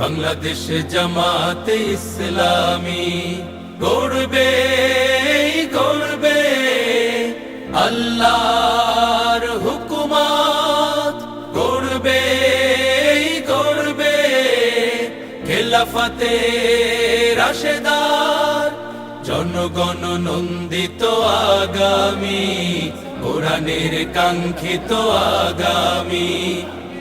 বাংলাদেশ জামাতে ইসলামী। গড়বে গড়বে আল্লাহর হুকুমাত। গড়বে গড়বে খেলাফতে রাশেদার জনগণ নন্দিত আগামী, কোরআনের কাঙ্ক্ষিত আগামী।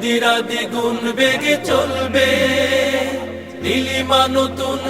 নদীরা দ্বিগুণ বেগে চলবে। নীলিমা নতুন